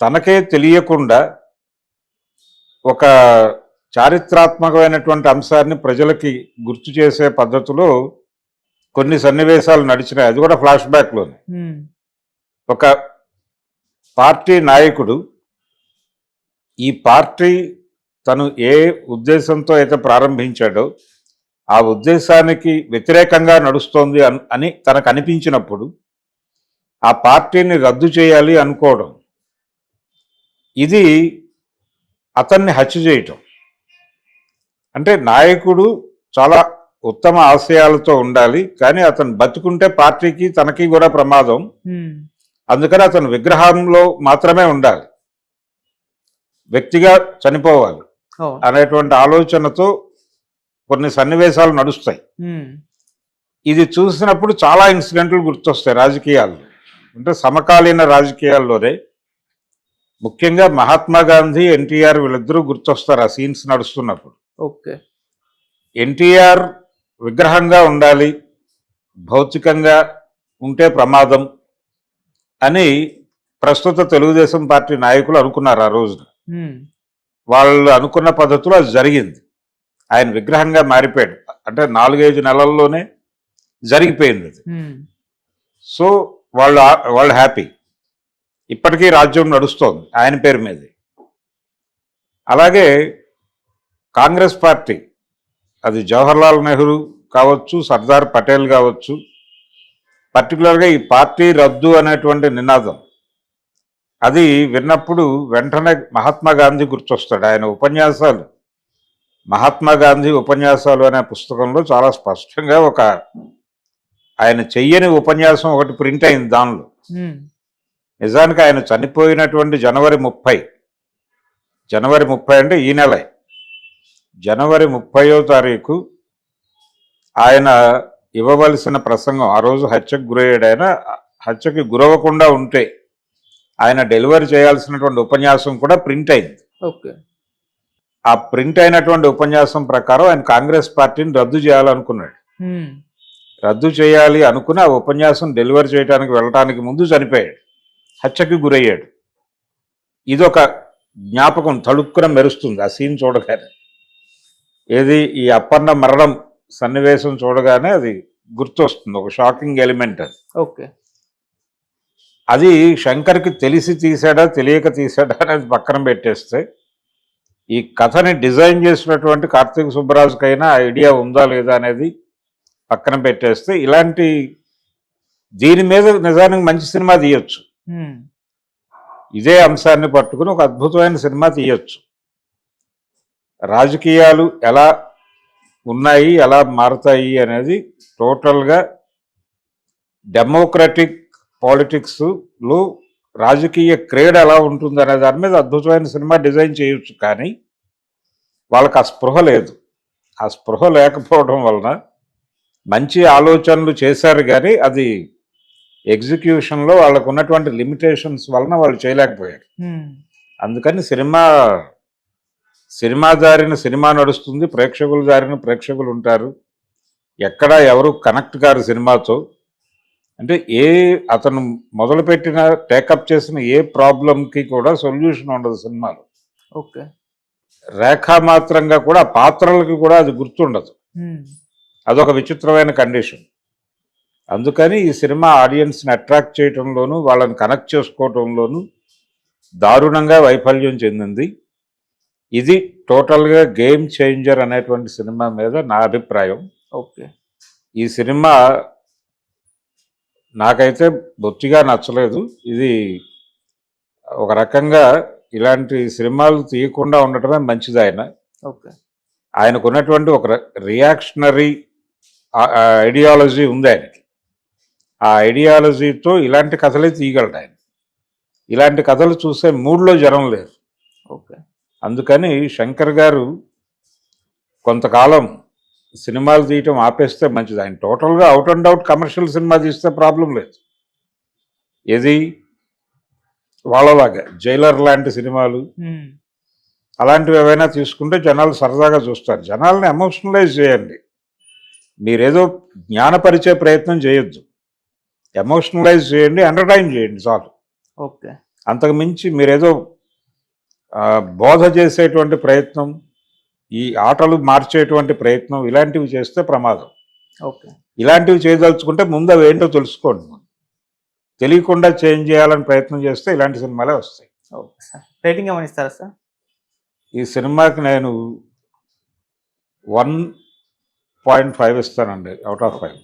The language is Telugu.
తనకే తెలియకుండా ఒక చారిత్రాత్మకమైనటువంటి అంశాన్ని ప్రజలకి గుర్తు చేసే పద్ధతిలో కొన్ని సన్నివేశాలు నడిచినాయి. అది కూడా ఫ్లాష్ బ్యాక్లోనే. ఒక పార్టీ నాయకుడు ఈ పార్టీ తను ఏ ఉద్దేశంతో అయితే ప్రారంభించాడో ఆ ఉద్దేశానికి వ్యతిరేకంగా నడుస్తోంది అన్- అని తనకు అనిపించినప్పుడు ఆ పార్టీని రద్దు చేయాలి అనుకోవడం ఇది అతన్ని హత్య చేయటం. అంటే నాయకుడు చాలా ఉత్తమ ఆశయాలతో ఉండాలి కానీ అతను బతుకుంటే పార్టీకి తనకి కూడా ప్రమాదం. అందుకని అతను విగ్రహంలో మాత్రమే ఉండాలి. వ్యక్తిగా చనిపోవాలి అనేటువంటి ఆలోచనతో కొన్ని సన్నివేశాలు నడుస్తాయి. ఇది చూసినప్పుడు చాలా ఇన్సిడెంట్లు గుర్తొస్తాయి రాజకీయాల్లో. అంటే సమకాలీన రాజకీయాల్లోనే ముఖ్యంగా మహాత్మా గాంధీ ఎన్టీఆర్ వీళ్ళిద్దరూ గుర్తొస్తారు ఆ సీన్స్ నడుస్తున్నప్పుడు. ఓకే. ఎన్టీఆర్ విగ్రహంగా ఉండాలి భౌతికంగా ఉంటే ప్రమాదం అని ప్రస్తుత తెలుగుదేశం పార్టీ నాయకులు అనుకున్నారు ఆ రోజున. వాళ్ళు అనుకున్న పద్ధతిలో అది జరిగింది. ఆయన విగ్రహంగా మారిపోయాడు. అంటే నాలుగైదు నెలల్లోనే జరిగిపోయింది సో వాళ్ళు వాళ్ళు హ్యాపీ. ఇప్పటికీ రాజ్యం నడుస్తోంది ఆయన పేరు మీద. అలాగే కాంగ్రెస్ పార్టీ అది జవహర్లాల్ నెహ్రూ కావచ్చు సర్దార్ పటేల్ కావచ్చు పర్టికులర్గా ఈ పార్టీ రద్దు అనేటువంటి నినాదం అది విన్నప్పుడు వెంటనే మహాత్మా గాంధీ గుర్తొస్తాడు. ఆయన ఉపన్యాసాలు మహాత్మా గాంధీ ఉపన్యాసాలు అనే పుస్తకంలో చాలా స్పష్టంగా ఒక ఆయన చెయ్యని ఉపన్యాసం ఒకటి ప్రింట్ అయింది దానిలో. నిజానికి ఆయన చనిపోయినటువంటి జనవరి ముప్పై. జనవరి ముప్పై అంటే ఈ నెలే. జనవరి ముప్పయో తారీఖు ఆయన ఇవ్వవలసిన ప్రసంగం ఆ రోజు హత్యకు గురయ్యాడు ఆయన. హత్యకి గురవ్వకుండా ఉంటే ఆయన డెలివరీ చేయాల్సినటువంటి ఉపన్యాసం కూడా ప్రింట్ అయింది. ఓకే. ఆ ప్రింట్ అయినటువంటి ఉపన్యాసం ప్రకారం ఆయన కాంగ్రెస్ పార్టీని రద్దు చేయాలనుకున్నాడు. రద్దు చేయాలి అనుకుని ఆ ఉపన్యాసం డెలివరీ చేయడానికి వెళ్ళటానికి ముందు చనిపోయాడు. హత్యకి గురయ్యాడు. ఇదొక జ్ఞాపకం తళుక్కున మెరుస్తుంది. ఆ సీన్ చూడగానే. ఏది ఈ అప్పన్న మరణం సన్నివేశం చూడగానే అది గుర్తొస్తుంది. ఒక షాకింగ్ ఎలిమెంట్ అది. ఓకే. అది శంకర్కి తెలిసి తీసాడా తెలియక తీసాడా అనేది పక్కన పెట్టేస్తే ఈ కథని డిజైన్ చేసినటువంటి కార్తీక సుబ్బరాజుకైనా ఐడియా ఉందా లేదా అనేది పక్కన పెట్టేస్తే ఇలాంటి దీని మీద నిజానికి మంచి సినిమా తీయొచ్చు. ఇదే అంశాన్ని పట్టుకుని ఒక అద్భుతమైన సినిమా తీయచ్చు. రాజకీయాలు ఎలా ఉన్నాయి ఎలా మారుతాయి అనేది టోటల్గా డెమోక్రటిక్ పాలిటిక్స్లో రాజకీయ క్రీడ ఎలా ఉంటుంది అనే దాని మీద అద్భుతమైన సినిమా డిజైన్ చేయొచ్చు కానీ వాళ్ళకి ఆ స్పృహ లేదు. ఆ స్పృహ లేకపోవడం వలన మంచి ఆలోచనలు చేశారు కానీ అది ఎగ్జిక్యూషన్లో వాళ్ళకు ఉన్నటువంటి లిమిటేషన్స్ వలన వాళ్ళు చేయలేకపోయారు. అందుకని సినిమా సినిమా దారిన సినిమా నడుస్తుంది ప్రేక్షకుల దారిన ప్రేక్షకులు ఉంటారు. ఎక్కడ ఎవరు కనెక్ట్ కారు సినిమాతో. అంటే ఏ అతను మొదలుపెట్టిన టేకప్ చేసిన ఏ ప్రాబ్లంకి కూడా సొల్యూషన్ ఉండదు సినిమాలో. ఓకే. రేఖామాత్రంగా కూడా పాత్రలకి కూడా అది గుర్తుండదు. అదొక విచిత్రమైన కండిషన్. అందుకని ఈ సినిమా ఆడియన్స్ని అట్రాక్ట్ చేయటంలోనూ వాళ్ళని కనెక్ట్ చేసుకోవటంలోనూ దారుణంగా వైఫల్యం చెందింది. ఇది టోటల్గా గేమ్ చేంజర్ అనేటువంటి సినిమా మీద నా అభిప్రాయం. ఓకే. ఈ సినిమా నాకైతే బొత్తిగా నచ్చలేదు. ఇది ఒక రకంగా ఇలాంటి సినిమాలు తీయకుండా ఉండటమే మంచిది ఆయన. ఓకే. ఆయనకు ఉన్నటువంటి ఒక రియాక్షనరీ ఐడియాలజీ ఉంది ఆయనకి. ఆ ఐడియాలజీతో ఇలాంటి కథలే తీయగలడు ఆయన. ఇలాంటి కథలు చూసే మూడ్లో జనం లేరు. ఓకే. అందుకని శంకర్ గారు కొంతకాలం సినిమాలు తీయటం ఆపేస్తే మంచిది. ఆయన టోటల్గా out and out commercial cinema తీస్తే ప్రాబ్లం లేదు. ఏది? వాళ్ళలాగా జైలర్ లాంటి సినిమాలు. అలాంటివి ఏవైనా తీసుకుంటే జనాలు సరదాగా చూస్తారు. జనాల్ని ఎమోషనలైజ్ చేయండి. మీరేదో జ్ఞానపరిచే ప్రయత్నం చేయొద్దు. ఎమోషనలైజ్ చేయండి ఎంటర్టైన్ చేయండి చాలు. ఓకే. అంతకు మించి మీరేదో బోధ చేసేటువంటి ప్రయత్నం ఈ ఆటలు మార్చేటువంటి ప్రయత్నం ఇలాంటివి చేస్తే ప్రమాదం. ఓకే. ఇలాంటివి చేయదలుచుకుంటే ముందు అవి ఏంటో తెలుసుకోండి తెలియకుండా చేంజ్ చేయాలని ప్రయత్నం చేస్తే ఇలాంటి సినిమాలే వస్తాయి. Okay sir. రేటింగ్ ఏమైనా ఇస్తారా సార్? ఈ సినిమాకి నేను వన్ పాయింట్ ఫైవ్ ఇస్తానండి అవుట్ ఆఫ్ ఫైవ్.